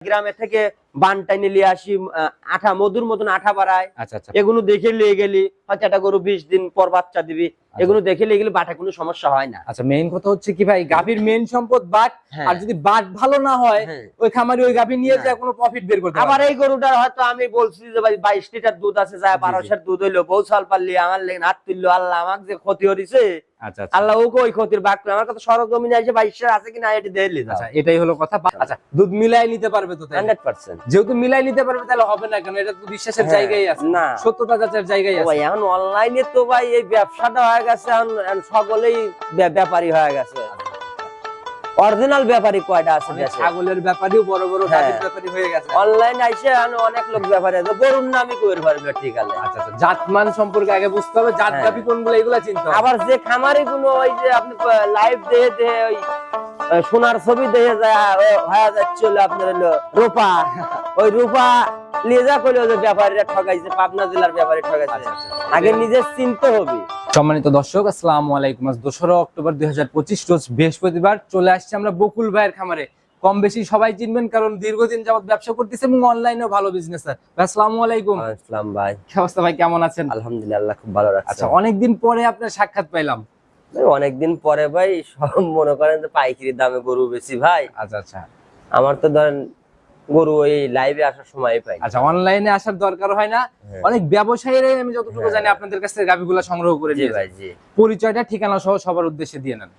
গ্রামে থেকে বানটাই নিয়ে আসি আঠা মধুর মতন আঠা বাড়ায়। আচ্ছা আচ্ছা। এগুলো দেখে লিয়ে গেলি হয়তো একটা গরু বিশ দিন পর বাচ্চা দিবি। এগুলো দেখে লিয়ে গেলে বাটা কোনো সমস্যা হয় না। আচ্ছা মেইন কথা হচ্ছে কি ভাই গাভীর মেইন সম্পদ বাট হ্যাঁ। আর যদি বাট ভালো না হয় হ্যাঁ। ওই খামারি ওই গাভী নিয়ে হ্যাঁ। যায় কোনো প্রফিট বের করতে আবার এই গরুটার হয়তো আমি বলছি যে ভাই বাইশ লিটার দুধ আছে যায় বারোশোর দুধ হইল বউ সাল পারলি আমার লেগে হাত তুললো আল্লাহ আমাকে যে ক্ষতি হরিছে আচ্ছা আচ্ছা। আল্লাহ ওকে ওই ক্ষতির বাক আমার কথা সরজমিনে এসে বাইশের আছে কিনা এটি দেখলি আচ্ছা এটাই হলো কথা আচ্ছা দুধ মিলাই নিতে পারবে তো হান্ড্রেড পার্সেন্ট। যেহেতু মিলাই নিতে পারবে তাহলে হবে না কেন? এটা তো বিশ্বাসের হ্যাঁ, জায়গায় আছে। না। সত্যতা যাচার জায়গায় আছে ভাই এখন অনলাইনে তো ভাই এই ব্যবসাটা হয়ে গেছে এখন সকলেই ব্য- ব্যাপারী হয়ে গেছে। অরিজিনাল ব্যাপারী কয়টা আছে ছাগলের ব্যাপারেও বড় বড় হ্যাঁ। ব্যাপারী হয়ে গেছে। অনলাইন আইসে অনেক লোক ব্যাপারে আছে। গরুর নামই কইর পারবে ঠিক আছে আচ্ছা আচ্ছা জাতমান সম্পর্কে আগে বুঝতে হবে। জাত হ্যাঁ। গাভী কোনগুলো এগুলা চিনতে আবার যে খামারি গুলো ওই যে আপনি লাইভ দেখে দেখে ওই সোনার ছবি দেখে যায় হয়ে যাচ্ছে হলো আপনার হলো রূপা। ওই রূপা নিয়ে যা করলে যে ব্যাপারীরা ঠকাইছে পাবনা জেলার ব্যাপারী ঠকাইছে। আচ্ছা, আচ্ছা, আচ্ছা। আগে নিজে চিনতে হবে। সম্মানিত দর্শক আসসালামু আলাইকুম। আজ দোসরা অক্টোবর দুই রোজ বৃহস্পতিবার চলে আসছে আমরা বকুল ভাইয়ের খামারে। কম বেশি সবাই চিনবেন কারণ দীর্ঘদিন যাবত ব্যবসা করতেছে এবং অনলাইনেও ভালো বিজনেস স্যার আসসালামু আলাইকুম। ইসলাম ভাই। কি অবস্থা ভাই কেমন আছেন? আলহামদুলিল্লাহ খুব ভালো আচ্ছা অনেকদিন পরে আপনার সাক্ষাৎ পাইলাম। অনেকদিন পরে ভাই সব মনে করেন পাইকারি দামে গরু বেশি ভাই। আচ্ছা আচ্ছা। আমার তো ধরেন গরু ওই লাইভে আসার সময় পাই। আচ্ছা অনলাইনে আসার দরকার হয় না। হ্যাঁ। অনেক ব্যবসায়ীরাই আমি যতটুকু হ্যাঁ। জানি আপনাদের কাছ থেকে গাভিগুলো সংগ্রহ করে নিয়ে ভাই জি। পরিচয়টা ঠিকানা সহ সবার উদ্দেশ্যে দিয়ে নেন।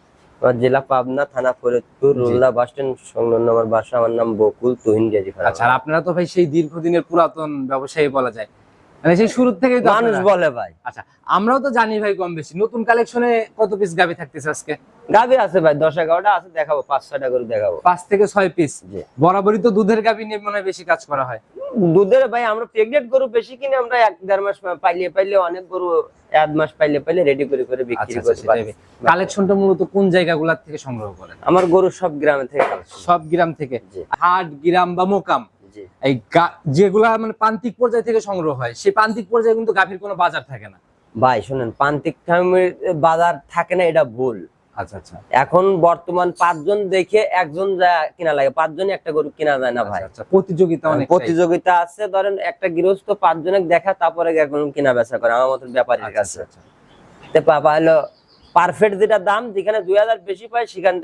আমার জেলা পাবনা থানা ফরিদপুর রুল্লা বাস স্ট্যান্ড সংলগ্ন আমার বাসা আমার নাম বকুল তুহিন গেজি আচ্ছা আপনারা তো ভাই সেই দীর্ঘদিনের পুরাতন ব্যবসায়ী বলা যায়। মানে সেই শুরু থেকেই তো মানুষ বলে ভাই। আচ্ছা আমরাও তো জানি ভাই কম বেশি। নতুন কালেকশনে কত পিস গাবি থাকতেছে আজকে? গাভি আছে ভাই দশ এগারোটা আছে দেখাবো পাঁচ ছয়টা করে দেখাবো। পাঁচ থেকে ছয় পিস। বরাবরই তো দুধের গাবি নিয়ে মনে বেশি কাজ করা হয়। দুধের ভাই আমরা প্রেগনেন্ট গরু বেশি কিনে আমরা এক দেড় মাস পাইলে পাইলে অনেক গরু এক মাস পাইলে পাইলে রেডি করে করে বিক্রি আচ্ছা করতে কালেকশনটা মূলত কোন জায়গাগুলোর থেকে সংগ্রহ করেন? আমার গরু সব গ্রামে থেকে সব গ্রাম থেকে। হাট গ্রাম বা মোকাম? এই যেগুলা মানে প্রান্তিক পর্যায় থেকে সংগ্রহ হয় সেই প্রান্তিক পর্যায়ে কিন্তু গাভীর কোনো বাজার থাকে না। ভাই শুনেন প্রান্তিক বাজার থাকে না এটা ভুল। আচ্ছা আচ্ছা। এখন বর্তমান পাঁচজন দেখে একজন যা কিনা লাগে পাঁচজনই একটা গরু কিনা যায় না ভাই। আচ্ছা, প্রতিযোগিতা অনেক প্রতিযোগিতা আছে ধরেন একটা গৃহস্থ পাঁচজনে দেখা তারপরে এখন কিনা বেচা করে আমার মতন ব্যাপারীর কাছে। তে পাপা হলো পারফেক্ট যেটা দাম যেখানে দুই হাজার বেশি পায় সেখান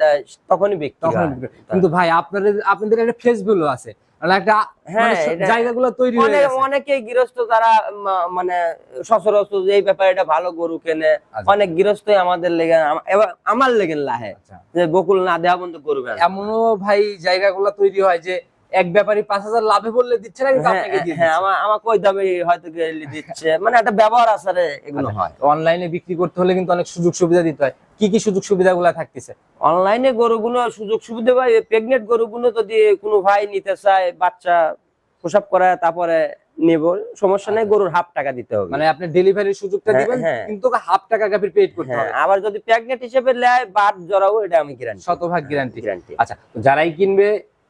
তখনই বিক্রি তখন কিন্তু ভাই আপনাদের আপনাদের একটা ফেস ভ্যালু আছে। একটা মানে জায়গাগুলো তৈরি হয়ে অনেক গেছে। অনেকেই গৃহস্থ যারা মানে সচরাচর যে ব্যাপারে এটা ভালো গরু কেনে। আচ্ছা। অনেক গৃহস্থই আমাদের লেগে আমার লেগে লাহে আচ্ছা। যে বকুল না দেওয়া। এমনও ভাই জায়গাগুলো তৈরি হয় যে এক ব্যাপারী পাঁচ হাজার লাভে বললে দিচ্ছে না হ্যাঁ, হ্যাঁ আমার আমার কই দামে হয়তো দিচ্ছে। মানে একটা ব্যবহার এগুলো হয়। অনলাইনে বিক্রি করতে হলে কিন্তু অনেক সুযোগ সুবিধা দিতে হয়। কি কি সুযোগ সুবিধাগুলো থাকতেছে? অনলাইনে গরুগুলো সুযোগ সুবিধা ভাই প্রেগনেন্ট গরুগুলো যদি কোনো ভাই নিতে চায় বাচ্চা প্রসব করায় তারপরে নেব সমস্যা নেই গরুর হাফ টাকা দিতে হবে। মানে আপনি ডেলিভারির সুযোগটা হ্যাঁ, দিবেন হ্যাঁ। কিন্তু হাফ টাকা গাভীর পেড করতে হ্যাঁ হবে। আবার যদি প্রেগনেন্ট হিসেবে নেয় বাদ জড়াবো এটা আমি গ্যারান্টি শতভাগ গ্যারান্টি আচ্ছা যারাই কিনবে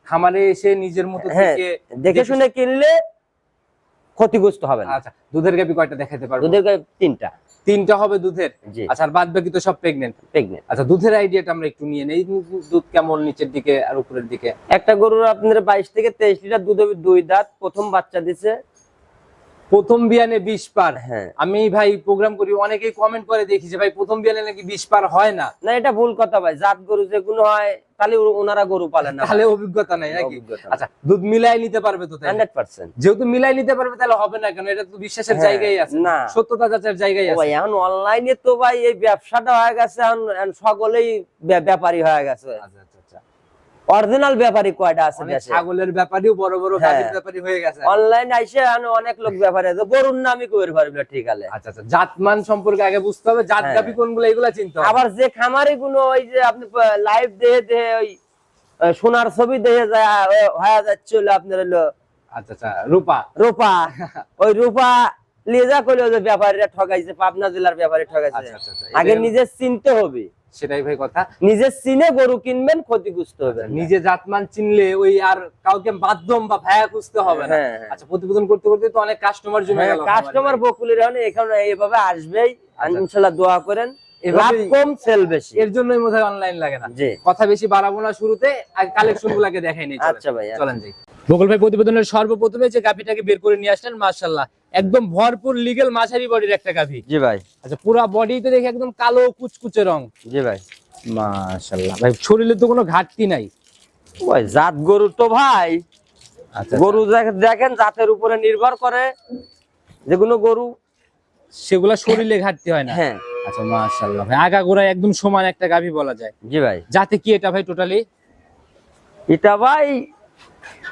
খামারে এসে নিজের মতো থেকে দেখে শুনে কিনলে ক্ষতিগ্রস্ত হবে না। আচ্ছা দুধের গাবি কয়টা দেখাতে পারব? দুধের গাবি তিনটা। তিনটা হবে দুধের? আচ্ছা আর বাদ বাকি তো সব প্রেগনেন্ট প্রেগনেন্ট আচ্ছা দুধের আইডিয়াটা আমরা একটু নিয়ে নেই। দুধ কেমন নিচের দিকে আর উপরের দিকে? একটা গরুর আপনাদের বাইশ থেকে তেইশ লিটার দুধ হবে দুই দাঁত। প্রথম বাচ্চা দিছে প্রথম বিয়ানে বিশ পার। হ্যাঁ। আমি ভাই প্রোগ্রাম করি অনেকেই কমেন্ট করে দেখি যে ভাই প্রথম বিয়ানে নাকি বিশ পার হয় না। না এটা ভুল কথা ভাই জাত গরু যেগুলো হয় তাহলে ওনারা গরু পালেন না। তাহলে অভিজ্ঞতা নাই নাকি? আচ্ছা দুধ মিলাই নিতে পারবে তো হান্ড্রেড পার্সেন্ট। যেহেতু মিলাই নিতে পারবে তাহলে হবে না কেন? এটা তো বিশ্বাসের হ্যাঁ, জায়গায় আছে। না। সত্যতা যাচার জায়গায় আছে। এখন অনলাইনে তো ভাই এই ব্যবসাটা হয়ে গেছে এখন সকলেই ব্যাপারী হয়ে গেছে। আচ্ছা আচ্ছা। অরিজিনাল ব্যাপারী কয়টা আছে দেশে? ছাগলের ব্যাপারেও বড় বড় হ্যাঁ। গাভীর ব্যাপারী হয়ে গেছে। অনলাইন আইসে অনেক লোক ব্যাপারে আছে। গরুর নামই কইর পারবে ঠিক আছে। আচ্ছা আচ্ছা জাতমান সম্পর্কে আগে বুঝতে হবে। জাত হ্যাঁ। গাভী কোনগুলো এগুলা চিনতে আবার যে খামারি গুলো ওই যে আপনি লাইভ দেখে দেখে ওই সোনার ছবি দেহে যায় হয়ে যাচ্ছে হলো আপনার হলো আচ্ছা আচ্ছা রূপা। রূপা। ওই রূপা যা করলে যে ব্যাপারীরা ঠকাইছে পাবনা জেলার ব্যাপারী ঠকাইছে আচ্ছা আচ্ছা আগে নিজে চিনতে হবে। সেটাই ভাই কথা। নিজে চিনে গরু কিনবেন ক্ষতিগ্রস্ত হবে নিজে জাতমান চিনলে ওই আর কাউকে মাধ্যম বা ভায়া খুঁজতে হবে না। হ্যাঁ, হ্যাঁ। আচ্ছা প্রতিবেদন করতে করতে তো অনেক কাস্টমার জমে হ্যাঁ, গেল। কাস্টমার বকুলের এখন এখানে এইভাবে আসবেই। আচ্ছা। ইনশাল্লাহ দোয়া করেন। লাভ কম সেল বেশি। এর জন্যই মনে অনলাইন লাগে না। কথা বেশি বাড়াবো না শুরুতে কালেকশন গুলাকে দেখাই নেই আচ্ছা ভাই, আচ্ছা। চলেন যাই। বকুল ভাই প্রতিবেদনের সর্বপ্রথমে যে গাভিটাকে বের করে নিয়ে আসলেন মাশাল্লাহ একদম ভরপুর লিগেল মাঝারি বডির একটা গাভি। জি ভাই। আচ্ছা পুরো বডি তো দেখে একদম কালো কুচকুচে রং। জি ভাই। মাশাল্লাহ ভাই শরীরে তো কোনো ঘাটতি নাই। ওই জাত গরু তো ভাই। আচ্ছা গরু দেখেন জাতের উপরে নির্ভর করে যেগুলো গরু। সেগুলা শরীরে ঘাটতি হয় না। হ্যাঁ। আচ্ছা মাশাল্লাহ ভাই আগা গোড়ায় একদম সমান একটা গাভি বলা যায়। জি ভাই। যাতে কি এটা ভাই টোটালি এটা ভাই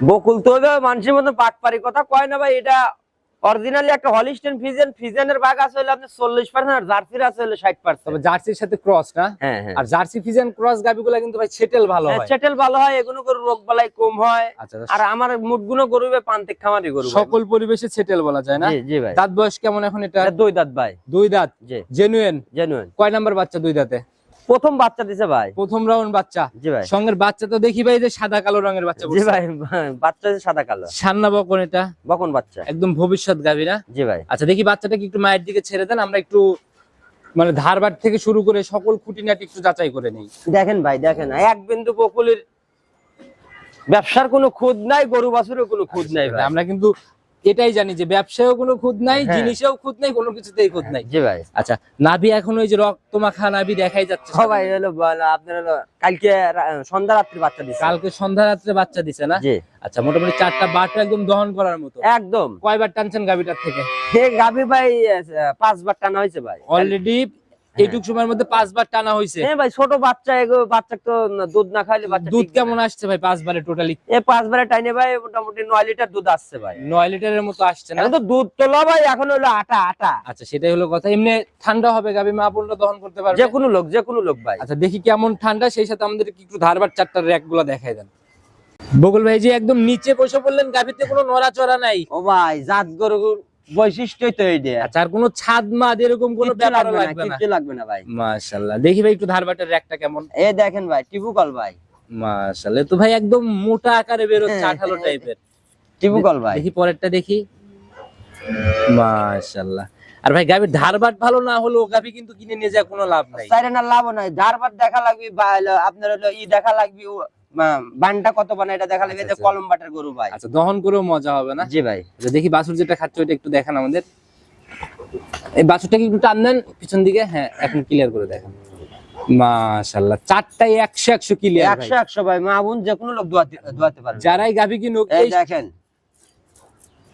বকুল তো মানুষের মতন পাটপারি কথা কয় না ভাই এটা অরিজিনালি একটা হলিস্টেন ফিজেন ফিজেনের ভাগ আছে হলে আপনি চল্লিশ পার্সেন্ট আর জার্সির আছে হলে ষাট তবে পার্সেন্ট জার্সির সাথে ক্রস না? হ্যাঁ হ্যাঁ। আর জার্সি ফিজিয়ান ক্রস গাভিগুলা কিন্তু ভাই সেটেল ভালো হয় সেটেল ভালো হয় এগুলো গরু রোগ বালাই কম হয়। আচ্ছা আর আমার মুটগুলো গরু পান্তিক খামারি গরু সকল পরিবেশে সেটেল বলা যায় না? জি ভাই। দাঁত বয়স কেমন এখন এটা? দুই দাঁত ভাই। দুই দাঁত? জি। জেনুইন জেনুইন কয় নাম্বার বাচ্চা দুই দাঁতে? প্রথম বাচ্চা দিছে ভাই। প্রথম রাউন্ড বাচ্চা। জি ভাই। সঙ্গের বাচ্চা তো দেখি ভাই যে সাদা কালো রঙের বাচ্চা জি ভাই বাচ্চা সাদা কালো। সান্না বকন এটা। বকন বাচ্চা। একদম ভবিষ্যৎ গাভী না জি ভাই। আচ্ছা দেখি বাচ্চাটাকে একটু মায়ের দিকে ছেড়ে দেন আমরা একটু মানে ধারবাট থেকে শুরু করে সকল খুঁটিনাটি একটু যাচাই করে নেই। দেখেন ভাই দেখেন এক বিন্দু বকুলের ব্যবসার কোনো খুদ নাই গরু বাছুরের কোনো খুদ নাই ভাই। আমরা কিন্তু এটাই জানি যে ব্যবসায়ও কোনো খুদ নাই হ্যাঁ। জিনিসেও খুদ নাই কোনো কিছুতেই খুদ নাই। জি ভাই। আচ্ছা নাভি এখন ওই যে রক্ত মাখা নাভি দেখাই যাচ্ছে। সবাই হলো বল- আপনার হলো কালকে সন্ধ্যা রাত্রি বাচ্চা দিচ্ছে কালকে সন্ধ্যা রাত্রে বাচ্চা দিছে না? জি। আচ্ছা মোটামুটি চারটা বারটা একদম দহন করার মতো। একদম। কয়বার টানছেন গাভিটার থেকে? গাভি ভাই পাঁচবার টানা হয়েছে ভাই। অলরেডি এইটুক সময়ের মধ্যে পাঁচবার টানা হয়েছে হ্যাঁ ভাই ছোট বাচ্চা বাচ্চা তো দুধ না খাইলে বাচ্চা দুধ কেমন আসছে ভাই পাঁচবারে টোটালি এ পাঁচবারে টাইনে ভাই মোটামুটি নয় লিটার দুধ আসছে ভাই। নয় লিটারের মতো আসছে না? তো দুধ তো তোলা ভাই এখন হলো আটা আটা। আচ্ছা সেটাই হলো কথা। এমনি ঠান্ডা হবে গাভি মা বোনরা দহন করতে পারবে? যে কোনো লোক যে কোনো লোক ভাই। আচ্ছা দেখি কেমন ঠান্ডা সেই সাথে আমাদের একটু ধারবার চারটার র্যাকগুলো দেখাই দেন। বকুল ভাই যে একদম নিচে বসে পড়লেন গাভিতে কোনো নড়াচড়া নাই? ও ভাই জাত গরুর বৈশিষ্ট্যই তো এই দিয়ে আচ্ছা আর কোনো ছাদ মাদ এরকম কোনো ব্যাপার লাগবে না কিচ্ছু লাগবে না ভাই। মাশাআল্লাহ। দেখি ভাই একটু ধারবাটের র্যাকটা কেমন? এ দেখেন ভাই টিপুকল ভাই। মাশাআল্লাহ তো ভাই একদম মোটা আকারে বেরোচ্ছে হ্যাঁ, আঠালো হ্যাঁ। টাইপের টিপুকল ভাই। দেখি পরেরটা দেখি। মাশাআল্লাহ। আর ভাই গাভির ধারবাট ভালো না হলেও গাভি কিন্তু কিনে নিয়ে যায় কোনো লাভ নাই। না লাভ নাই। ধারবার দেখা লাগবে হলো আপনার হলো ই দেখা লাগবে বানটা কত বানা এটা দেখা লাগবে আচ্ছা, এটা কলম বাটার গরু ভাই। আচ্ছা দহন করেও মজা হবে না? জি ভাই। আচ্ছা, দেখি বাছুর যেটা খাচ্ছে ওইটা একটু দেখান আমাদের। এই বাছুরটাকে একটু টান দেন পিছন দিকে? হ্যাঁ এখন ক্লিয়ার করে দেখেন। মাশাআল্লাহ চারটাই ক্লিয়ার ভাই। মা বোন যে কোনো লোক দোয়াতে দোয়াতে পারবে। যারাই এই দেখেন।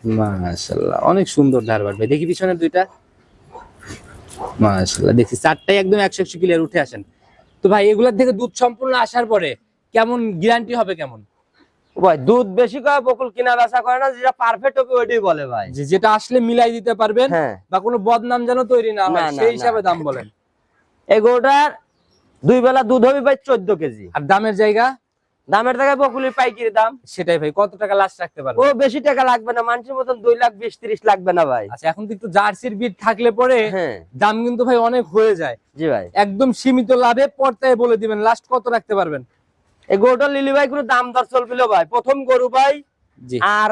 মাশাআল্লাহ অনেক সুন্দর ভাই। দেখি পিছনের দুইটা। মাশাআল্লাহ চারটাই একদম একশো একশো ক্লিয়ার উঠে আসেন। তো ভাই এগুলার থেকে দুধ সম্পূর্ণ আসার পরে কেমন গ্যারান্টি হবে কেমন? ভাই দুধ বেশি করে বকুল কিনা বেচা করে না যেটা পারফেক্ট হবে ওইটাই বলে ভাই। যেটা আসলে মিলাই দিতে পারবেন হ্যাঁ। বা কোনো বদনাম যেন তৈরি না হয় সেই হিসাবে দাম বলেন। এই গরুটার দুই বেলা দুধ হবে ভাই চোদ্দ কেজি। আর দামের জায়গা? দামের জায়গায় বকুলের পাইকারি দাম। সেটাই ভাই কত টাকা লাস্ট রাখতে পারবে ও বেশি টাকা লাগবে না মানুষের মতন দুই লাখ বিশ তিরিশ লাগবে না ভাই। আচ্ছা এখন কিন্তু জার্সির বিট থাকলে পরে হ্যাঁ। দাম কিন্তু ভাই অনেক হয়ে যায়। জি ভাই। একদম সীমিত লাভে পর্তায় বলে দিবেন লাস্ট কত রাখতে পারবেন? এই গরুটা লিলি ভাই কোনো দাম দর চলবিল ভাই। প্রথম গরু ভাই। আর আর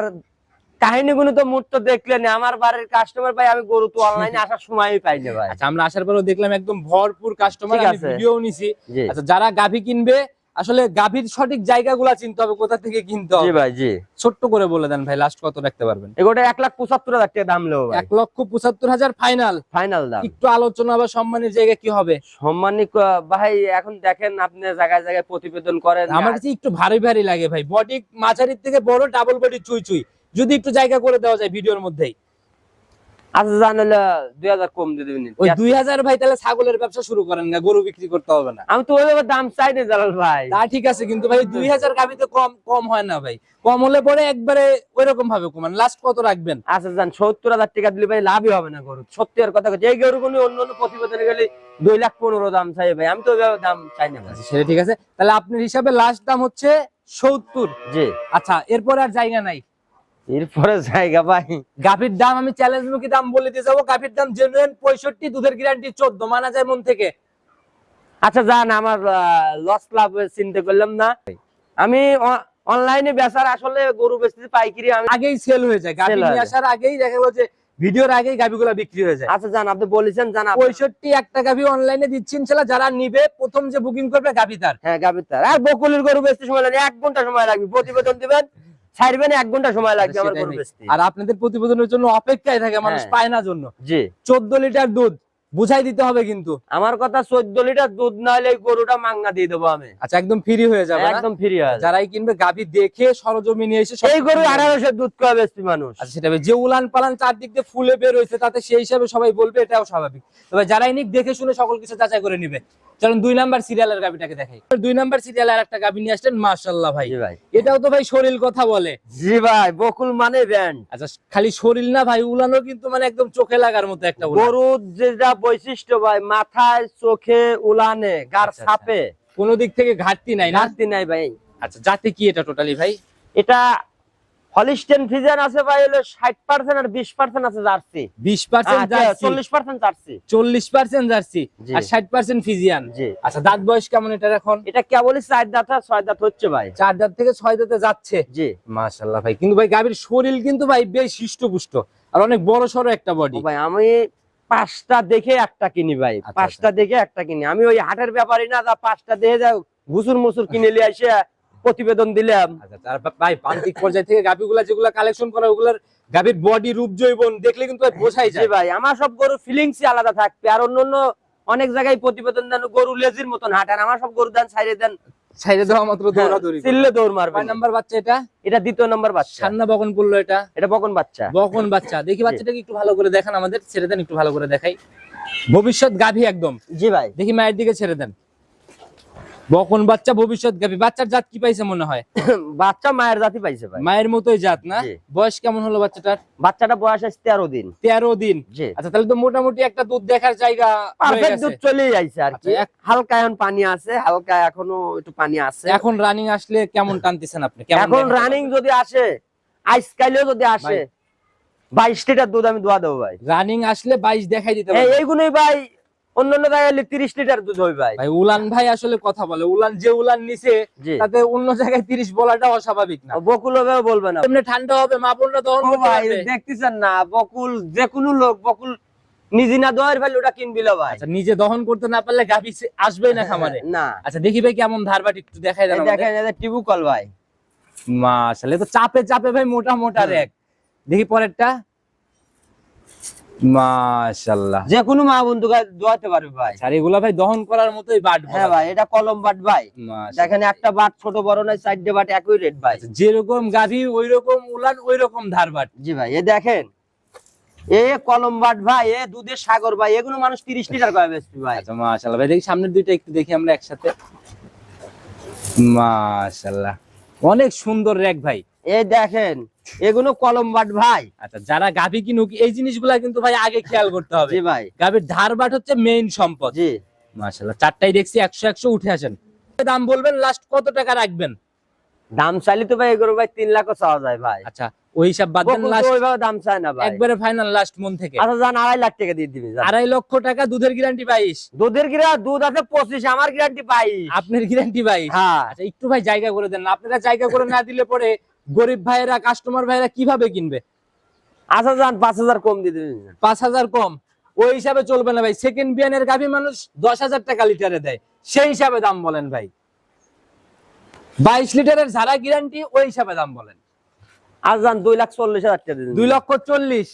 কাহিনীগুলো তো মুহূর্ত দেখলেন আমার বাড়ির কাস্টমার ভাই আমি গরু তো অনলাইনে আসার সময় পাই না ভাই। আচ্ছা আমরা আসার পরেও দেখলাম একদম ভরপুর কাস্টমার। ভিডিও নিছি। আচ্ছা যারা গাভী কিনবে আসলে গাভীর সঠিক জায়গাগুলা চিনতে হবে কোথা থেকে কিনতে জি হবে। ভাই জি। ছোট্ট করে বলে দেন ভাই লাস্ট কত রাখতে পারবেন? এগোটা এক লাখ পঁচাত্তর হাজার টাকা দাম লেও ভাই। এক লক্ষ পঁচাত্তর হাজার ফাইনাল ফাইনাল দাম। একটু আলোচনা বা সম্মানের জায়গা কি হবে? সম্মানিক আহ, ভাই এখন দেখেন আপনি জায়গায় জায়গায় প্রতিবেদন করেন। আমার কাছে একটু ভারী ভারী লাগে ভাই। বডি মাঝারির থেকে বড় ডাবল বডি চুই চুই। যদি একটু জায়গা করে দেওয়া যায় ভিডিওর মধ্যেই। আচ্ছা দুই হাজার কম দিয়ে দেবেন। ওই দুই হাজার ভাই তাহলে ছাগলের ব্যবসা শুরু করেন না গরু বিক্রি করতে হবে না। আমি তো ওইভাবে দাম চাই না জালাল ভাই। তা ঠিক আছে কিন্তু ভাই দুই হাজার গাভিতে কম কম হয় না ভাই। কম হলে পরে একবারে ওইরকম ভাবে কমান। লাস্ট কত রাখবেন? আচ্ছা জান সত্তর হাজার টাকা দিলে ভাই লাভই হবে না গরু। সত্যি আর কথা। এই গরু কোনো অন্য অন্য প্রতিবেদনে গেলে দুই লাখ পনেরো দাম চাই ভাই। আমি তো ওইভাবে দাম চাই না আচ্ছা সেটা ঠিক আছে। তাহলে আপনার হিসাবে লাস্ট দাম হচ্ছে সত্তর। জি। আচ্ছা এরপরে আর জায়গা নাই। এরপরে জায়গা ভাই গাভীর দাম আমি চ্যালেঞ্জ মুখী দাম বলে দিয়ে যাব। গাভীর দাম জেনুইন পঁয়ষট্টি দুধের গ্যারান্টি চোদ্দ মানা যায় মন থেকে। আচ্ছা জান আমার লস লাভ চিন্তা করলাম না। আমি অনলাইনে বেচার আসলে গরু বেচতে পাইকারি আমি আগেই সেল হয়ে যায়। গাভী নিয়ে আসার আগেই দেখা গেলো যে ভিডিওর আগেই গাভীগুলো বিক্রি হয়ে যায়। আচ্ছা জান আপনি বলেছেন জান পঁয়ষট্টি একটা গাভী অনলাইনে দিচ্ছেন সেটা যারা নিবে প্রথম যে বুকিং করবে গাভী তার হ্যাঁ গাভীর তার আর বকুলের গরু বেচতে সময় লাগে এক ঘণ্টা সময় লাগবে। প্রতিবেদন দিবেন ছাড়বেন এক ঘণ্টা সময় লাগবে আমার গরু বেচতে আর আপনাদের প্রতিবেদনের জন্য অপেক্ষায় থাকে মানুষ হ্যাঁ। পায় না জন্য। জি। চোদ্দ লিটার দুধ বুঝাই দিতে হবে কিন্তু। আমার কথা চোদ্দ লিটার দুধ না হলে গরুটা মাঙ্গা দিয়ে দেবো আমি। আচ্ছা একদম ফ্রি হয়ে যাবে একদম ফ্রি হয় যারাই কিনবে গাভী দেখে সরজমিনে এসে এই গরু দুধ খাওয়া মানুষ। আচ্ছা সেটা যে উলান পালান চারদিক দিয়ে ফুলে বের হয়েছে তাতে সেই হিসাবে সবাই বলবে এটাও স্বাভাবিক। তবে যারাই নিক দেখে শুনে সকল কিছু যাচাই করে নিবে। চলুন দুই নাম্বার সিরিয়ালের গাভিটাকে দেখাই। দুই নাম্বার সিরিয়ালে আর একটা গাভি নিয়ে আসলেন মাশাল্লাহ ভাই। ভাই। এটাও তো ভাই শরীর কথা বলে। জি ভাই বকুল মানে ব্যান্ড। আচ্ছা খালি শরীর না ভাই উলানো কিন্তু মানে একদম চোখে লাগার মতো একটা গরুর যেটা বৈশিষ্ট্য ভাই মাথায় চোখে উলানে গার আচ্ছা, ছাপে। কোনো দিক থেকে ঘাটতি নাই ঘাটতি নাই ভাই। আচ্ছা জাতি কি এটা টোটালি ভাই? এটা হলিস্টেন ফিজান আছে ভাই হলো ষাট পার্সেন্ট আর বিশ পার্সেন্ট আছে জার্সি। জার্সি। আর ষাট পার্সেন্ট ফিজিয়ান আচ্ছা দাঁত বয়স কেমন এটার এখন? এটা কেবলই দাঁত আর দাঁত হচ্ছে ভাই। দাঁত থেকে দাঁতে যাচ্ছে। জি। ভাই। কিন্তু ভাই শরীর কিন্তু ভাই বেশ হৃষ্টপুষ্ট। আর অনেক বড় সড়ো একটা বডি ভাই আমি পাঁচটা দেখে একটা কিনি ভাই। আচ্ছা, পাঁচটা দেখে একটা কিনি। আমি ওই হাটের ব্যাপারই না যা পাঁচটা দেখে যাও ঘুসুর মুসুর কিনে নিয়ে এসে প্রতিবেদন দিলাম। আচ্ছা তার ভাই প্রান্তিক পর্যায় থেকে গাভীগুলা যেগুলা কালেকশন করা ওগুলার গাভীর বডি রূপ জৈবন দেখলে কিন্তু ভাই বোঝাই যায়। ভাই আমার সব গরু ফিলিংসই আলাদা থাকবে। আর অন্য অন্য অনেক জায়গায় প্রতিবেদন দেন গরু লেজির মতন হাঁটান আমার সব গরু দেন ছাইড়ে দেন। দেওয়া মাত্র দৌড়াদৌড়ি চিল্লে দৌড় মারবে। কয় নাম্বার বাচ্চা এটা? এটা দ্বিতীয় নম্বর বাচ্চা। সান্না বকন পড়ল এটা? এটা বকন বাচ্চা। বকন বাচ্চা। দেখি বাচ্চাটাকে একটু ভালো করে দেখান আমাদের ছেড়ে দেন একটু ভালো করে দেখাই। ভবিষ্যৎ গাভী একদম। জি ভাই। দেখি মায়ের দিকে ছেড়ে দেন। বকন বাচ্চা ভবিষ্যৎ গাভী বাচ্চার জাত কি পাইছে মনে হয়? বাচ্চা মায়ের জাতি পাইছে ভাই। মায়ের মতোই জাত না? বয়স কেমন হলো বাচ্চাটার? বাচ্চাটা বয়স আছে তেরো দিন। তেরো দিন। আচ্ছা তাহলে তো মোটামুটি একটা দুধ দেখার জায়গা পারফেক্ট দুধ চলেই যাইছে আর কি। আচ্ছা, হালকা এখন পানি আছে হালকা এখনও একটু পানি আছে। এখন রানিং আসলে কেমন টানতেছেন আপনি? কেমন এখন রানিং যদি আসে আইস আইসকাইলেও যদি আসে বাইশ লিটার দুধ আমি দোয়া দেবো ভাই। রানিং আসলে বাইশ দেখাই দিতে এইগুলোই ভাই অন্যান্য জায়গায় তিরিশ লিটার দুধ হই ভাই। ভাই উলান ভাই আসলে কথা বলে। উলান যে উলান নিচে তাতে অন্য জায়গায় তিরিশ বলাটা অস্বাভাবিক না। বকুল হবে বলবে না। এমনি ঠান্ডা হবে মা বোনরা দহন ভাই দেখতেছেন না বকুল যে কোনো লোক বকুল নিজে না দোয়ার ভাই ওটা কিনবিল ভাই। আচ্ছা নিজে দহন করতে না পারলে গাভী আসবে না খামারে? না। আচ্ছা দেখি ভাই কেমন ধারবাট একটু দেখাই দেন আমাদের। দেখেন এটা টিবু কল ভাই। মাশাআল্লাহ তো চাপে চাপে ভাই মোটা মোটা। রেক। দেখি পরেরটা। মাশাআল্লাহ। যে কোনো মা বন্ধু দোয়াতে পারবে ভাই। আর এগুলা ভাই দহন করার মতোই বাট হ্যাঁ ভাই এটা কলম বাট ভাই। দেখেন একটা বাট ছোট বড় নয় চারটে বাট একই রেট ভাই। যেরকম গাভী ওই রকম উলান ওই রকম ধারবাট জি ভাই এ দেখেন এ কলম বাট ভাই এ দুধের সাগর ভাই এগুলো মানুষ তিরিশ লিটার করে বেচবি ভাই। আচ্ছা মাশাআল্লাহ। ভাই দেখি সামনের দুইটা একটু দেখি আমরা একসাথে। মাশাআল্লাহ। অনেক সুন্দর রেক ভাই। এ দেখেন এগুলো কলম বাট ভাই। আচ্ছা যারা গাভী কিনুক এই জিনিসগুলা কিন্তু ভাই আগে খেয়াল করতে হবে। জি ভাই। গাভীর ধারবাট হচ্ছে মেইন সম্পদ। জি। মাশাআল্লাহ চারটাই দেখছি উঠে আসেন। দাম বলবেন লাস্ট কত টাকা রাখবেন? দাম চাইলে তো ভাই এগুলো ভাই লাখও চাওয়া যায় ভাই। আচ্ছা ওই হিসাব বাদ দেন লাস্ট ওইভাবে দাম চায় না ভাই। একবারে ফাইনাল লাস্ট মন থেকে। আচ্ছা আড়াই লাখ টাকা দিয়ে দিবি আড়াই লক্ষ টাকা দুধের গ্যারান্টি বাইশ দুধের গিরা দুধ আছে পঁচিশ আমার গ্যারান্টি বাইশ আপনার গ্যারান্টি হ্যাঁ। আচ্ছা একটু ভাই জায়গা করে দেন আপনারা জায়গা করে না দিলে পরে গরিব ভাইয়েরা কাস্টমার ভাইয়েরা কীভাবে কিনবে? আচ্ছা যান পাঁচ হাজার কম দিয়ে পাঁচ হাজার কম। ওই হিসাবে চলবে না ভাই। সেকেন্ড বিয়ানের গাভী মানুষ দশ হাজার টাকা লিটারে দেয়। সেই হিসাবে দাম বলেন ভাই। বাইশ লিটারের ঝাড়া গ্যারান্টি ওই হিসাবে দাম বলেন। আজ যান দুই লাখ চল্লিশ হাজার টাকা দুই লক্ষ চল্লিশ।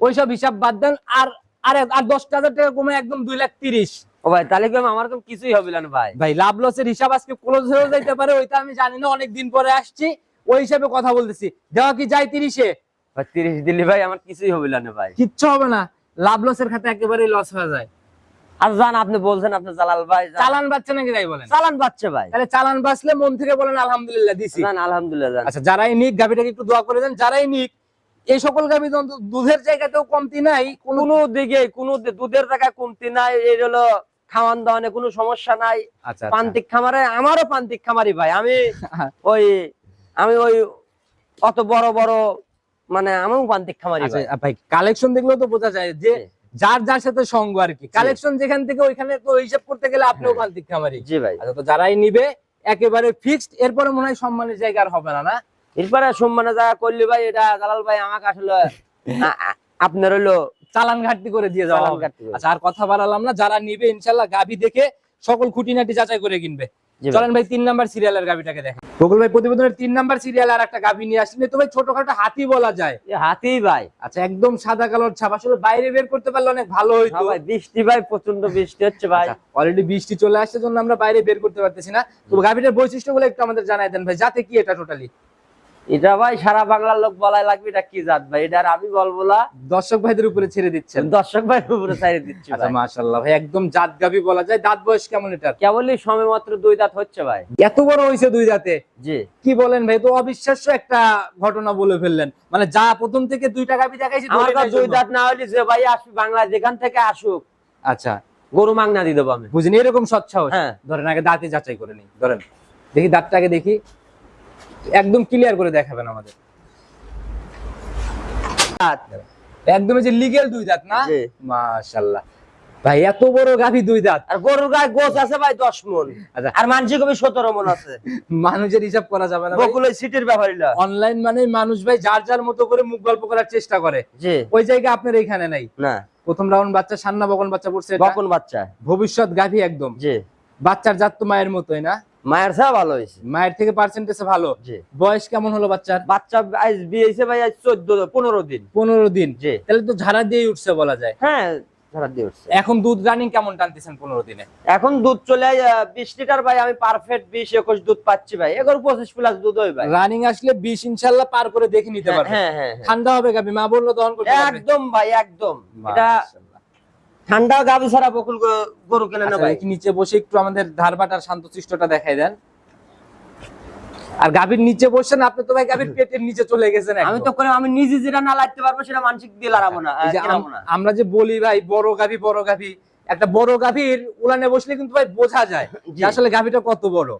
ওইসব হিসাব বাদ দেন। আর আর আর দশ হাজার টাকা কমে একদম দুই লাখ তিরিশ। ও ভাই তাহলে কি আমার কিছুই হবে না ভাই। ভাই লাভ লসের হিসাব আজকে ক্লোজ হয়ে যাইতে পারে ওইটা আমি জানি না। অনেক দিন পরে আসছি। ওই হিসাবে কথা বলতেছি। দেওয়া কি যায় তিরিশে? তিরিশ দিলি ভাই আমার কিছুই হবে না ভাই। কিচ্ছু হবে না। লাভ লসের খাতে একেবারে লস হয়ে যায়। আর যান আপনি বলছেন আপনি জালাল ভাই চালান বাচ্চা নাকি তাই বলেন? চালান পাচ্ছে ভাই। তাহলে চালান বাঁচলে মন থেকে বলেন আলহামদুলিল্লাহ দিছি। যান আলহামদুলিল্লাহ আচ্ছা যারাই নিক একটু দোয়া করে দেন। যারাই নিক এই সকল দুধের জায়গাতেও কমতি নাই। কোন দিকে কোনো দুধের জায়গায় কমতি নাই। এই হলো খাওয়ান দাওয়ানে কোনো সমস্যা নাই। আচ্ছা প্রান্তিক খামারে আমারও প্রান্তিক খামারি ভাই। আমি ওই আমি ওই অত বড় বড় মানে আমিও প্রান্তিক খামারি ভাই। আচ্ছা ভাই কালেকশন দেখলেও তো বোঝা যায় যে যার যার সাথে সঙ্গ আর কি। কালেকশন যেখান থেকে ওইখানে তো হিসাব করতে গেলে আপনিও হ্যাঁ। প্রান্তিক খামারি। জি ভাই। আচ্ছা তো যারাই নিবে একেবারে ফিক্সড এরপরে মনে হয় সম্মানের জায়গা আর হবে না না? এরপরে সম্মানের জায়গা করলি ভাই এটা জালাল ভাই আমাকে আসলে আপনার হলো চালান ঘাটতি করে দিয়ে যাওয়া। আচ্ছা আর কথা বাড়ালাম না যারা নিবে ইনশাল্লাহ গাভি দেখে সকল খুঁটিনাটি যাচাই করে কিনবে। চলেন ভাই তিন নাম্বার সিরিয়ালের গাভিটাকে দেখেন বকুল ভাই প্রতিবেদনের তিন নাম্বার সিরিয়াল আর একটা গাভি নিয়ে আসলেন তো ভাই ছোটখাটো হাতি বলা যায়। হাতি ভাই। আচ্ছা একদম সাদা কালোর ছাপ। আসলে বাইরে বের করতে পারলে অনেক ভালো হইতো। হ্যাঁ ভাই বৃষ্টি ভাই প্রচণ্ড বৃষ্টি হচ্ছে ভাই। অলরেডি বৃষ্টি চলে আসছে জন্য আমরা বাইরে বের করতে পারতেছি না। তো গাভিটার বৈশিষ্ট্যগুলো একটু আমাদের জানাই দেন ভাই যাতে কি এটা টোটালি এটা ভাই সারা বাংলার লোক বলাই লাগবে এটা কি জাত ভাই? এটা আমি বলব না। দর্শক ভাইদের উপরে ছেড়ে দিচ্ছেন। দর্শক ভাই উপরে ছাড়ে দিচ্ছি আচ্ছা মাশাআল্লাহ ভাই একদম জাত গাভি বলা যায়। দাঁত বয়স কেমন এটার? কেবলই সময় মাত্র দুই দাঁত হচ্ছে ভাই। এত বড় হয়েছে দুই দাঁতে? জি। কি বলেন ভাই তো অবিশ্বাস্য একটা ঘটনা বলে ফেললেন। মানে যা প্রথম থেকে দুইটা গাভি দেখাইছি আমার ধরে কাছে দুই দাঁত না হলে যে ভাই আসবে বাংলা যেখান থেকে আসুক আচ্ছা। গরু মাংনা দিয়ে দেবো আমি। বুঝিনি এরকম সচ্ছাও হ্যাঁ। ধরেন আগে দাঁতে যাচাই করে নিই। ধরেন দেখি দাঁতটা আগে দেখি। একদম ক্লিয়ার করে দেখাবেন আমাদের। একদম যে লিগেল দুই দাঁত না। মাশাআল্লাহ। ভাই এত বড় গাভি দুই দাঁত আর গরুর গায়ে গোছ আছে ভাই দশ মন। আচ্ছা। আর মানসিক কবি সতেরো মন আছে। মানুষের হিসাব করা যাবে না বকুল সিটির ব্যাপারই না। অনলাইন মানে মানুষ ভাই যার যার মতো করে মুখ গল্প করার চেষ্টা করে। জি। ওই জায়গা আপনার এখানে নাই। না। প্রথম রাউন্ড বাচ্চা সান্না বকন বাচ্চা পড়ছে। বকন বাচ্চা। ভবিষ্যৎ গাভি একদম। জি। বাচ্চার জাত তো মায়ের মতোই না? মায়ের সাহা ভালো হয়েছে। মায়ের থেকে পার্সেন্টেজ ভালো। বয়স কেমন হলো বাচ্চার? বাচ্চা আজ বিয়ে হয়েছে ভাই আজ চোদ্দ পনেরো দিন। পনেরো দিন। জি। তাহলে তো ঝাড়া দিয়ে উঠছে বলা যায়। হ্যাঁ ধারা দিয়ে উঠছে। এখন দুধ রানিং কেমন টানতেছেন পনেরো দিনে? এখন দুধ চলে বিশ লিটার ভাই আমি পারফেক্ট বিশ একুশ দুধ পাচ্ছি ভাই। এগারো পঁচিশ প্লাস দুধ হয় ভাই। রানিং আসলে বিশ ইনশাল্লাহ পার করে দেখে নিতে হ্যাঁ পারবে। হ্যাঁ হ্যাঁ। ঠান্ডা হবে গাবি মা বলল তখন একদম ভাই একদম। এটা। ঠান্ডা গাবি ছাড়া বকুল গরু কেনে না আচ্ছা, ভাই? নিচে বসে একটু আমাদের ধারবাট আর শান্তশিষ্টটা দেখাই দেন। আর গাভীর নিচে বসছেন আপনি তো ভাই গাভীর পেটের নিচে চলে গেছেন আমি তো করে আমি নিজে যেটা না লাগতে পারব সেটা মানসিক দিয়ে লাগাবো না আমরা যে বলি ভাই বড় গাভী বড় গাভী একটা বড় গাভীর উলানে বসলে কিন্তু ভাই বোঝা যায় যে আসলে গাভীটা কত বড়।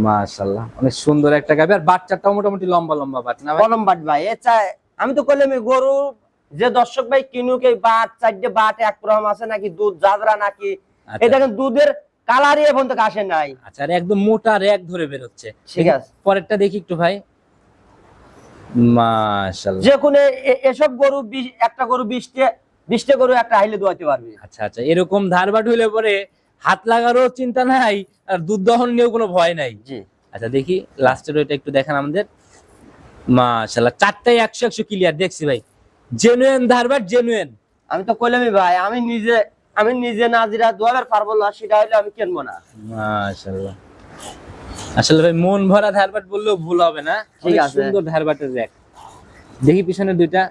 মাশাআল্লাহ অনেক সুন্দর একটা গাভী আর বাচ্চাটাও মোটামুটি লম্বা লম্বা বাট না ভাই? কলম বাট ভাই আমি তো করলাম গরু যে দর্শক ভাই কিনুক এই বাট চারটে বাট এক রকম আছে নাকি দুধ জাদরা নাকি? আচ্ছা। এই দেখেন দুধের কালারই এখন তো আসে নাই। আচ্ছা আর একদম মোটা র্যাক ধরে বেরোচ্ছে। ঠিক আছে। পরেরটা দেখি একটু ভাই। মাশাআল্লাহ। যে কোনো এসব গরু একটা গরু বিশটে বিশটে গরু একটা হাইলে দোয়াতে পারবে। আচ্ছা আচ্ছা এরকম ধারবাট হইলে পরে হাত লাগারও চিন্তা নাই আর দুধ দহন নিয়েও কোনো ভয় নাই। জি। আচ্ছা দেখি লাস্টের ওইটা একটু দেখান আমাদের। মাশাআল্লাহ চারটায় একশো একশো ক্লিয়ার দেখছি ভাই। জেনুয়েন ধারবাট জেনুয়েন আমি তো কইলামই ভাই আমি নিজে আমি নিজে নাজিরা দোয়াবের পারব না সেটা হইলে আমি কিনবো না। মাশাআল্লাহ। আসলে ভাই মন ভরা ধারবাট বললেও ভুল হবে না। ঠিক আছে। সুন্দর ধারবাটের র্যাক দেখি পিছনে দুইটা।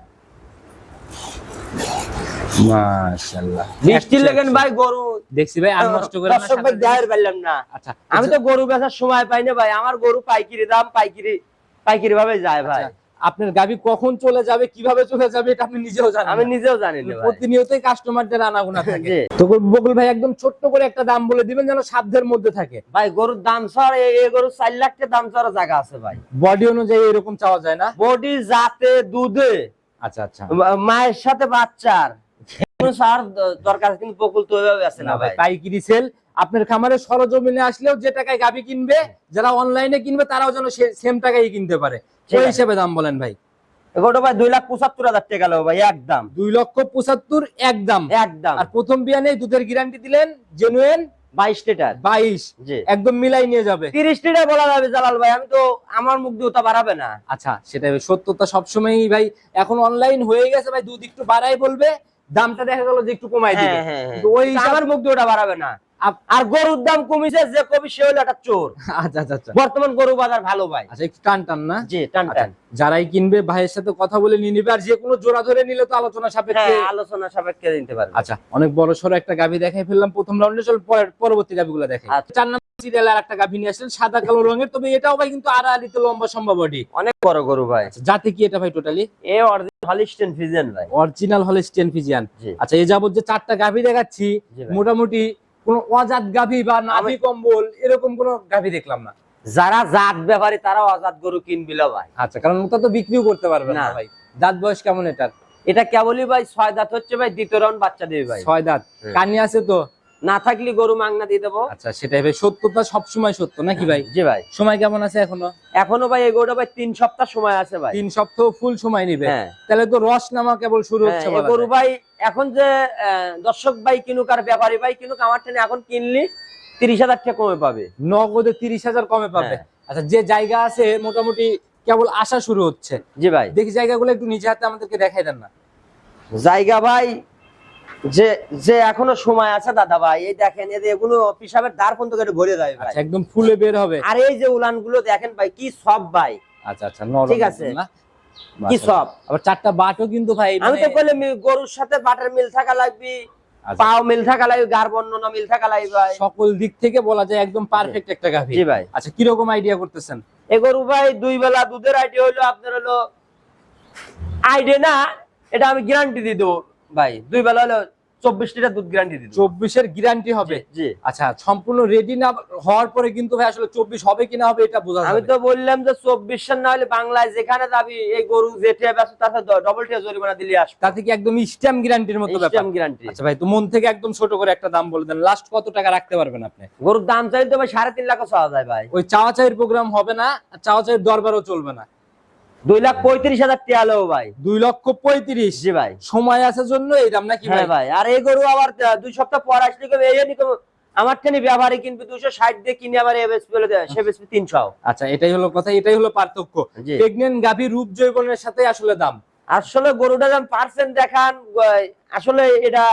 মাশাআল্লাহ। বৃষ্টি লেগেন ভাই গরু। দেখছি ভাই আর নষ্ট করে না পারলাম না। আচ্ছা আমি তো গরু বেচার সময় পাই না ভাই আমার গরু পাইকারি দাম পাইকারি পাইকারি ভাবে যায় ভাই। আচ্ছা, আপনার গাবি কখন চলে যাবে কীভাবে চলে যাবে এটা আপনি নিজেও জানেন আমি নিজেও জানি না প্রতিনিয়তই কাস্টমারদের আনাগোনা থাকে। তো বকুল ভাই একদম ছোট্ট করে একটা দাম বলে দিবেন যেন সাধ্যের মধ্যে থাকে। ভাই গরুর দাম সর এই গরু চার লাখ টাকা দাম সর জায়গা আছে ভাই। বডি অনুযায়ী এরকম চাওয়া যায় না? বডি জাতে দুধে। আচ্ছা আচ্ছা। মায়ের সাথে বাচ্চার। কোনো সার দরকার কিন্তু বকুল তো ওইভাবে আছে না ভাই পাইকারি সেল আপনার খামারে সরজমিনে আসলেও যে টাকায় গাবি কিনবে যারা অনলাইনে কিনবে তারাও যেন সেম টাকায় কিনতে পারে। ওই আছে। হিসেবে দাম বলেন ভাই। ভাই দুই লাখ পঁচাত্তর হাজার টাকা ভাই একদম। দুই লক্ষ পঁচাত্তর একদম। একদম। আর প্রথম বিয়ানে দুধের গ্যারান্টি দিলেন জেনুয়েন বাইশ লিটার। বাইশ। একদম মিলাই নিয়ে যাবে। তিরিশ লিটার বলা যাবে জালাল ভাই আমি তো আমার মুখ দিয়ে ওটা বাড়াবে না। আচ্ছা সেটা সত্যতা সবসময়ই ভাই এখন অনলাইন হয়ে গেছে ভাই দুধ একটু বাড়াই বলবে দামটা দেখা গেল যে একটু কমাই দিবে। হ্যাঁ, হ্যাঁ, হ্যাঁ। কিন্তু ওই আমার মুখ দিয়ে ওটা বাড়াবে না। আর গরুর দাম কমিছে যে কবি সে হলো একটা চোর। আচ্ছা আচ্ছা আচ্ছা। বর্তমান গরু বাজার ভালো ভাই। আচ্ছা একটু টান টান না? জি টান আচ্ছা, টান। যারাই কিনবে ভাইয়ের সাথে কথা বলে নিয়ে নিবে আর যে কোনো জোড়া ধরে নিলে তো আলোচনা সাপেক্ষে হ্যাঁ আলোচনা সাপেক্ষে দিতে পারবে। আচ্ছা অনেক বড় সড়ো একটা গাভি দেখাই ফেললাম প্রথম রাউন্ডে চল পরবর্তী গাভিগুলো দেখাই আচ্ছা। চার নম্বর সিরিয়াল আর একটা গাভি নিয়ে আসলেন সাদা কালো রঙের তবে এটাও ভাই কিন্তু আড়াআড়িতে লম্বা সম্ভব বডি অনেক বড় গরু ভাই। আচ্ছা জাতে কি এটা ভাই টোটালি এ হলিস্টেন ফিজেন ভাই। অরিজিনাল হলিস্টিয়ান ফিজিয়ান জি। আচ্ছা এই যাবত যে চারটা গাভি দেখাচ্ছি মোটামুটি কোন অজাত গাভি বা নাভি কম্বল এরকম কোন গাভি দেখলাম না। যারা জাত ব্যাপারে তারা অজাত গরু কিনবিল ভাই। আচ্ছা কারণ ওটা তো বিক্রিও করতে পারবে না। ভাই। দাঁত বয়স কেমন এটার? এটা কেবলই ভাই ছয় দাঁত হচ্ছে ভাই দ্বিতীয় রাউন্ড বাচ্চা দেবে ভাই। ছয় দাঁত। কানি আছে তো? না থাকলে গরু মাংনা দিয়ে দেবো। আচ্ছা সেটাই ভাই। সত্যতা সবসময় সত্য নাকি ভাই? জি ভাই। সময় কেমন আছে এখনও? এখনও ভাই এই গরুটা ভাই তিন সপ্তাহ সময় আছে ভাই। তিন সপ্তাহ ফুল সময় নিবে। হ্যাঁ। তাহলে তো রস নামা কেবল শুরু হ্যাঁ, হচ্ছে এই গরু ভাই এখন যে দর্শক ভাই কিনুক আর ব্যাপারী ভাই কিনুক আমার টেনে এখন কিনলি তিরিশ হাজার টাকা কমে পাবে। নগদে তিরিশ হাজার কমে পাবে। হ্যাঁ। আচ্ছা যে জায়গা আছে মোটামুটি কেবল আসা শুরু হচ্ছে। জি ভাই। দেখি জায়গাগুলো একটু নিজে হাতে আমাদেরকে দেখাই দেন না। জায়গা ভাই যে যে এখনও সময় আছে দাদা ভাই এই দেখেন এগুলো পিসাবের দ্বার পর্যন্ত কেটে ভরে যায় ভাই। আচ্ছা একদম ফুলে বের হবে। আর এই যে উলানগুলো দেখেন ভাই কি সব ভাই। আচ্ছা আচ্ছা ঠিক আছে। কি সব। আবার চারটা বাটও কিন্তু ভাই আমি তো মানে- বলে গরুর সাথে বাটার মিল থাকা লাগবে আচ্ছা, পাও মিল থাকা লাগবে গার বর্ণনা মিল থাকা লাগবে ভাই। সকল দিক থেকে বলা যায় একদম পারফেক্ট একটা গাভী। জি ভাই। আচ্ছা কীরকম আইডিয়া করতেছেন? এ গরু ভাই দুই বেলা দুধের আইডিয়া হলো আপনার হলো আইডিয়া না এটা আমি গ্যারান্টি দিয়ে দেবো। ভাই দুই বেলা হলো চব্বিশ লিটার দুধ গ্যারান্টি দিয়ে চব্বিশের গ্যারান্টি হবে? জি আচ্ছা সম্পূর্ণ রেডি না হওয়ার পরে কিন্তু ভাই আসলে চব্বিশ হবে কিনা হবে এটা বোঝা আমি তো বললাম যে চব্বিশ না হলে বাংলায় যেখানে যাবি এই গরু ব্যস্ত তাতে ডবল টিয়া জরিমানা দিলে আসবে। তাতে কি একদম স্ট্যাম্প গ্যারান্টির মতো ব্যাপার? গ্যারান্টি আচ্ছা ভাই তো মন থেকে একদম ছোট করে একটা দাম বলে দেন। লাস্ট কত টাকা রাখতে পারবেন আপনি? গরুর দাম চাইলে তো ভাই সাড়ে তিন লাখ চাওয়া যায় ভাই। ওই চাওয়া চাইয়ের প্রোগ্রাম হবে না চাওয়া চাইয়ের দরবারও চলবে না। দুই লাখ পঁয়ত্রিশ হাজার হলেও ভাই। দুই লক্ষ পঁয়ত্রিশ? জি ভাই। সময় আছে জন্য এই দাম নাকি ভাই হ্যাঁ ভাই? আর এই গরু আবার দুই সপ্তাহ পর আসলে এই আমার টেনে ব্যবহারে কিনবি দুশো ষাট দিয়ে কিনে আবার এবেসপি বলে দেয় সে বেসপি তিনশো। আচ্ছা এটাই হলো কথা এটাই হলো পার্থক্য। প্রেগনেন্ট গাভী রূপ জৈবনের সাথে আসলে দাম? আসলে গরুটা যেন পার্সেন্ট দেখান আসলে এটা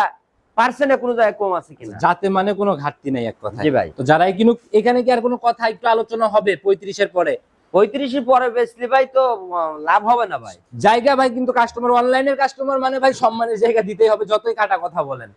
পার্সেন্টে কোনো জায়গায় কম আছে কিনা। যাতে মানে কোনো ঘাটতি নেই এক কথা জি ভাই। তো যারাই কিনুক এখানে কি আর কোনো কথা একটু আলোচনা হবে পঁয়ত্রিশের পরে? পঁয়ত্রিশের পরে বেচলি ভাই তো লাভ হবে না ভাই। জায়গা ভাই কিন্তু কাস্টমার অনলাইনের কাস্টমার মানে ভাই সম্মানের জায়গা দিতেই হবে যতই কাটা কথা বলেন।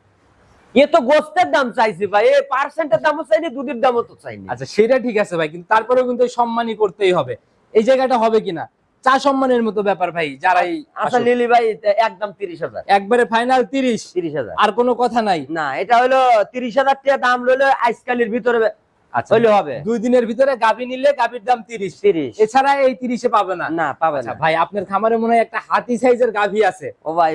এ তো গোস্তের দাম চাইছি ভাই এ পার্সেন্টের দামও চাইনি দুধের দামও তো চাইনি। আচ্ছা সেটা ঠিক আছে ভাই কিন্তু তারপরেও কিন্তু সম্মানই করতেই হবে। এই জায়গাটা হবে কিনা? চা সম্মানের মতো ব্যাপার ভাই যারাই আচ্ছা আসুক। লিলি ভাই একদম তিরিশ হাজার। একবারে ফাইনাল তিরিশ। তিরিশ হাজার। আর কোনো কথা নাই। না এটা হলো তিরিশ হাজার টাকা দাম লইলে আইসকালির ভিতরে আচ্ছা হবে। দুই দিনের ভিতরে গাভী নিলে গাভীর দাম তিরিশ। তিরিশ। এছাড়া এই তিরিশে পাবে না। না পাবে আচ্ছা না। ভাই আপনার খামারে মনে হয় একটা হাতি সাইজের গাভী আছে। ও ভাই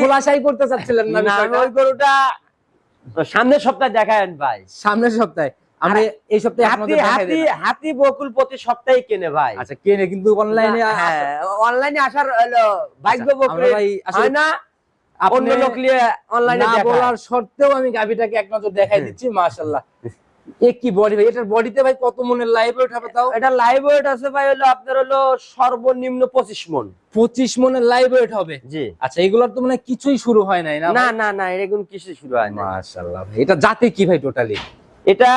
খোলাসাই করতে চাচ্ছিলেন না না, আমি বিষয়টা? ওই গরুটা সামনের সপ্তাহে দেখায়েন ভাই। সামনের সপ্তাহে। আমরা এই সপ্তাহে হাতি হাতি হাতি বকুল প্রতি সপ্তাহে কেনে ভাই। আচ্ছা কেনে কিন্তু অনলাইনে হ্যাঁ অনলাইনে আসার ভাগ্য আচ্ছা, বকুল ভাই হয় না? অন্য লোক নিয়ে অনলাইনে না বলার সত্ত্বেও আমি গাভীটাকে এক নজর দেখাই দিচ্ছি মাশাআল্লাহ। এ কি বডি ভাই? এটার বডিতে ভাই কত মনের লাইভ ওয়েট হবে তাও? এটা লাইভ ওয়েট আছে ভাই হলো আপনার হলো সর্বনিম্ন পঁচিশ মন। পঁচিশ মনের লাইভ ওয়েট হবে? জি। আচ্ছা এগুলোর তো মানে কিছুই শুরু হয় নাই না? না না না এরকম কিছু শুরু হয় না মাশাআল্লাহ ভাই এটা জাতে কি ভাই টোটালি এটা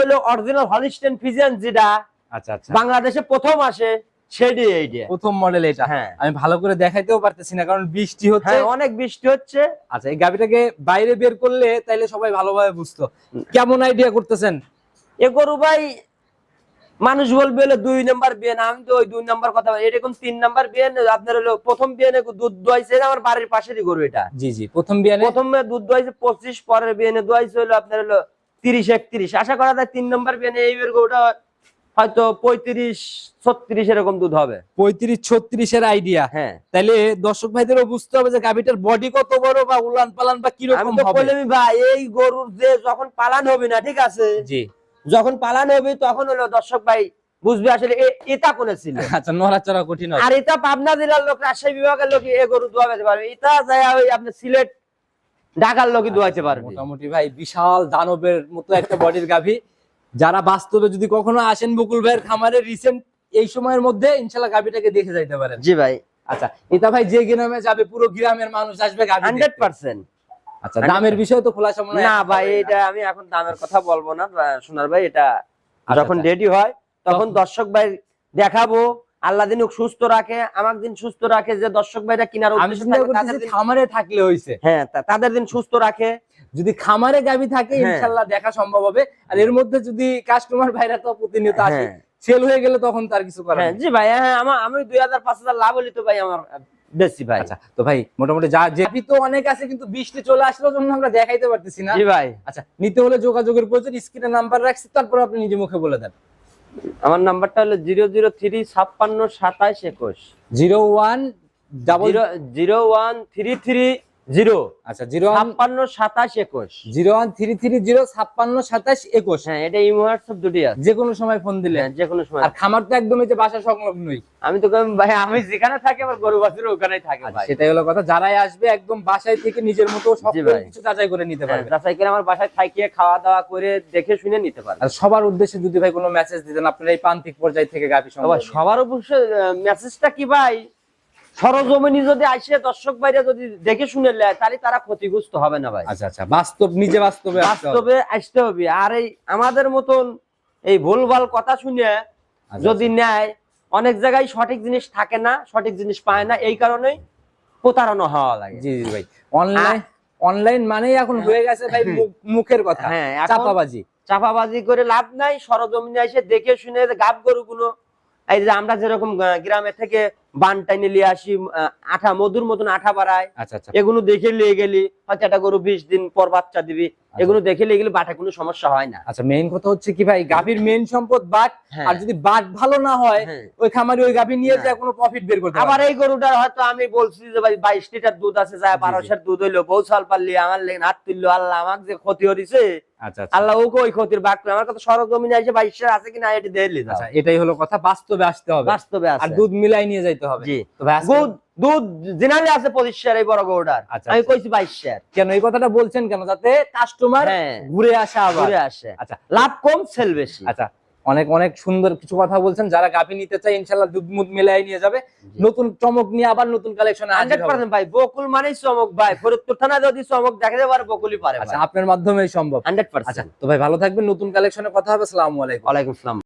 হলো অরিজিনাল হলিস্টেন ফিজিয়ান যেটা আচ্ছা আচ্ছা। বাংলাদেশে প্রথম আসে। সেটি এইটা প্রথম মডেল এটা। হ্যাঁ। আমি ভালো করে দেখাইতেও পারতেছি না কারণ বৃষ্টি হচ্ছে। হ্যাঁ অনেক বৃষ্টি হচ্ছে। আচ্ছা এই গাভিটাকে বাইরে বের করলে তাইলে সবাই ভালোভাবে বুঝতো। কেমন আইডিয়া করতেছেন? এ গরু ভাই মানুষ বলবে হলো দুই নাম্বার বিয়ে না আমি তো ওই দুই নাম্বার কথা বলি। এরকম তিন নাম্বার বিয়ে আপনার হলো প্রথম বিয়ে দুধ দোয়াইছে আমার বাড়ির পাশেরই গরু এটা। জি জি প্রথম বিয়ানে প্রথমে দুধ দোয়াইছে পঁচিশ পরের বিয়ে দোয়াইছে হলো আপনার হলো তিরিশ একত্রিশ। আশা করা যায় তিন নম্বর বিয়ে এই বের গরুটা হয়তো পঁয়ত্রিশ ছত্রিশ এরকম দুধ হবে। পঁয়ত্রিশ ছত্রিশের আইডিয়া হ্যাঁ। তাইলে দর্শক ভাইদেরও বুঝতে হবে যে গাভিটার বডি কত বড় বা উলান পালান বা কীরকম হবে। ভাই এই গরুর যে যখন পালান হবে না ঠিক আছে? জি। যখন পালান হবে তখন হলো দর্শক ভাই বুঝবে আসলে এটা কোনে ছিল? আচ্ছা নড়াচড়া কঠিন আর এটা পাবনা জেলার লোক রাজশাহী বিভাগের লোক এ গরু পারবে। এটা যায় ওই আপনার সিলেট ঢাকার লোকই দোয়াইতে পারবে। মোটামুটি ভাই বিশাল দানবের মতো একটা বডির গাভী। যারা বাস্তবে যদি কখনো আসেন বকুল ভাইয়ের খামারে রিসেন্ট এই সময়ের মধ্যে ইনশাল্লাহ গাভীটাকে দেখে যাইতে পারেন। জি ভাই। আচ্ছা এটা ভাই যে গ্রামে যাবে পুরো গ্রামের মানুষ আসবে হান্ড্রেড পার্সেন্ট। আচ্ছা দামের বিষয়ে তো খোলাসা মনে হয় না ভাই এটা আমি এখন দামের কথা বলব না সোনার ভাই এটা আচ্ছা, যখন আচ্ছা। রেডি হয় তখন দর্শক ভাই দেখাবো আল্লাহ দিন সুস্থ রাখে আমার দিন সুস্থ রাখে যে দর্শক ভাইরা কিনার খামারে থাকলে হয়েছে হ্যাঁ তাদের দিন সুস্থ রাখে যদি খামারে গাভী থাকে হ্যাঁ। ইনশাল্লাহ দেখা সম্ভব হবে আর এর মধ্যে যদি কাস্টমার ভাইরা তো প্রতিনিয়ত আসে হ্যাঁ। সেল হয়ে গেলে তখন তার কিছু করার হ্যাঁ। জি ভাই হ্যাঁ আমার আমি দুই হাজার পাঁচ হাজার লাভ হলি তো ভাই আমার বেশি ভাই আচ্ছা তো ভাই মোটামুটি যা যে তো অনেক আছে কিন্তু বৃষ্টি চলে আসলো জন্য আমরা দেখাইতে পারতেছি না জি ভাই আচ্ছা নিতে হলে যোগাযোগের প্রয়োজন স্ক্রিনে নাম্বার রাখছি তারপর আপনি নিজে মুখে বলে দেন আমার নাম্বারটা হলো জিরো জিরো থ্রি ছাপ্পান্ন সাতাইশ একুশ zero one double zero one three three zero. আচ্ছা জিরো ছাপ্পান্ন সাতাশ একুশ। Zero one three three zero ছাপ্পান্ন সাতাশ একুশ। হ্যাঁ এটা ইমো হোয়াটসঅ্যাপ দুটি আছে। যে কোনো সময় ফোন দিলে। হ্যাঁ, যে কোনো সময়। আর খামার তো একদমই যে বাসা সংলগ্নই আমি তো ভাই আমি যেখানে থাকি আমার গরু বাছুর ওখানেই থাকে আচ্ছা, সেটাই হলো কথা। যারাই আসবে একদম বাসায় থেকে নিজের মতো সব কিছু যাচাই করে নিতে হ্যাঁ, পারবে। যাচাই করে আমার বাসায় থাকিয়ে খাওয়া দাওয়া করে দেখে শুনে নিতে পারবে। আর সবার উদ্দেশ্যে যদি ভাই কোনো মেসেজ দিতেন আপনারা এই প্রান্তিক পর্যায় থেকে গাভী সবার অবশ্যই মেসেজটা কি ভাই? সরজমিনি যদি আসে দর্শক বাইরে যদি দেখে শুনে নেয় তাহলে তারা ক্ষতিগ্রস্ত হবে না ভাই। আচ্ছা আচ্ছা বাস্তব নিজে বাস্তবে বাস্তবে আসতে হবে। আর এই আমাদের মতন এই ভুলভাল কথা শুনে আচ্ছা, যদি নেয় অনেক জায়গায় সঠিক জিনিস থাকে না সঠিক জিনিস পায় না এই কারণেই প্রতারণা হওয়া লাগে। জি জি ভাই। অনলাইন অনলাইন মানেই এখন হয়ে। গেছে ভাই মুখের কথা। হ্যাঁ, চাপাবাজি। চাপাবাজি করে লাভ নাই সরজমিনে এসে দেখে শুনে গাব গরুগুলো এই যে আমরা যেরকম গ্রামে থেকে বান টাইনে নিয়ে আসি আঠা মধুর মতন আঠা বাড়ায়। আচ্ছা আচ্ছা। এগুলো দেখে নিয়ে গেলি হয়তো একটা গরু বিশ দিন পর বাচ্চা দিবি। এগুলো দেখে নিয়ে গেলে বাটে কোনো সমস্যা হয় না। আচ্ছা মেইন কথা হচ্ছে কি ভাই গাভীর মেইন সম্পদ বাট হ্যাঁ। আর যদি বাট ভালো না হয় হ্যাঁ। ওই খামারি ওই গাভী নিয়ে যায় কোনো প্রফিট বের করতে আবার এই গরুটার হয়তো আমি বলছি যে ভাই বাইশ লিটার দুধ আছে যায় বারোশের দুধ হইল বউ সাল পারলি আমার লেগে হাত তুললো আল্লাহ আমাকে যে ক্ষতি হরিছে আচ্ছা আচ্ছা। আল্লাহ ওকে ওই ক্ষতির বাক আমার কথা সরজমিনে এসে বাইশের আছে কিনা এটি দেখলি আচ্ছা এটাই হলো কথা বাস্তবে আসতে হবে। বাস্তবে আর দুধ মিলাই নিয়ে যাইতে হবে। জি। দুধ জেনারেলি আছে পঁচিশ শেয়ার এই বড় গরুটার। আচ্ছা, আমি আচ্ছা। কইছি বাইশ শেয়ার কেন এই কথাটা বলছেন কেন? যাতে কাস্টমার হ্যাঁ। ঘুরে আসে আবার। ঘুরে আসে। আচ্ছা। লাভ কম সেল বেশি। আচ্ছা অনেক অনেক সুন্দর কিছু কথা বলছেন। যারা গাভী নিতে চায় ইনশাল্লাহ দুধ মুধ মিলাই নিয়ে যাবে। নতুন চমক নিয়ে আবার নতুন কালেকশন হান্ড্রেড পার্সেন্ট ভাই বকুল মানেই চমক ভাই। ফরিদপুর থানা যদি চমক দেখাতে পারে বকুলই পারে আচ্ছা আপনার মাধ্যমেই সম্ভব। হান্ড্রেড আচ্ছা পার্সেন্ট তো ভাই ভালো থাকবেন। নতুন কালেকশনে কথা হবে। আসসালামু আলাইকুম। ওয়ালাইকুম আসসালাম।